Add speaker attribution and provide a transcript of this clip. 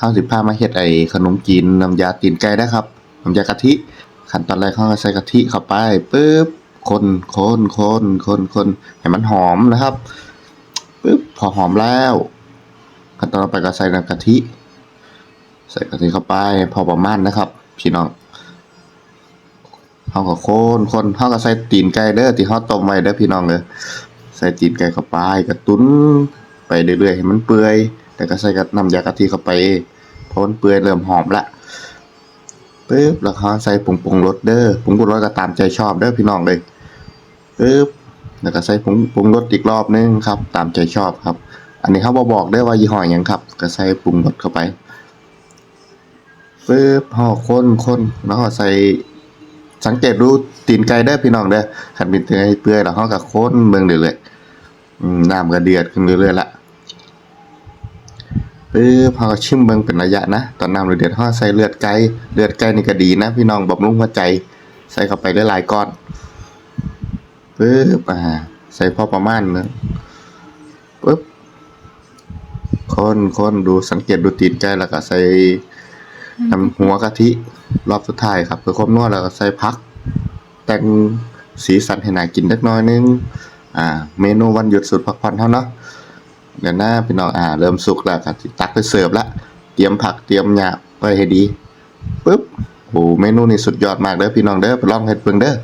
Speaker 1: เฮาสิพามาเฮ็ดไอ้ขนมจีนน้ำยาตีนไก่นะครับน้ำยากะทิขั้นตอนแรกเราใส่กะทิเข้าไปปึ๊บคนคนคนคนคนให้มันหอมนะครับปึ๊บพอหอมแล้วขั้นตอนต่อไปก็ใส่น้ำกะทิ ใส่กะทิเข้าไปพอประมาณนะครับพี่น้องเฮาก็คนคนเฮาก็ใส่ตีนไก่เด้อที่เฮาต้มไว้เด้อพี่น้องเด้อใส่ตีนไก่เข้าไปกระตุ้นไปเรื่อยๆให้มันเปื่อย แต่ก็ใส่กับน้ำยากะทิเข้าไปพอมันเปื่อยเริ่มหอมละปึ๊บแล้วเขาใส่ผงปรุงรสเด้อผงปรุงรสก็ตามใจชอบเด้อพี่น้องเลยปึ๊บแล้วก็ใส่ผงปรุงรสอีกรอบนึงครับ ตามใจชอบครับ อันนี้เขาบอกเด้ว่ายี่ห้อหยังครับ ก็ใส่ปรุงรสเข้าไปปึ๊บห่อคนคนแล้วก็ใส่สังเกตดูตีนไก่เด้พี่น้องเด้อขันเป็นไก่เปื่อยแล้วเขาก็คนเบิ่งเรื่อยๆน้ำก็เดือดขึ้นเรื่อยๆละ ปึ๊บพอชิมเบิงเป็นระยะนะตอนนำเดือดๆเขาใส่เลือดไก่เลือดไก่นี่ก็ดีนะ พี่น้องบำรุงหัวใจใส่เข้าไปได้หลายก้อนปึ๊บอ่าใส่พอประมาณนึงปึ๊บคนคนดูสังเกตดูตีนไก่แล้วก็ใส่น้ำหัวกะทิรอบสุดท้ายครับเพื่อความนัวแล้วก็ใส่พัก แต่งสีสันให้น่ากินเล็กน้อยนึงอ่า เมนูวันหยุดสุดพักผ่อนเท่าเนาะ เดี๋ยวหน้าพี่น้องอ่า เริ่มสุกแล้วก็ตักไปเสิร์ฟละเตรียมผักเตรียมหยาไว้ให้ดีปึ๊บโอ้เมนูนี่สุดยอดมากเด้อพี่น้องเด้อไปลองเฮ็ดเบิ่งเด้อ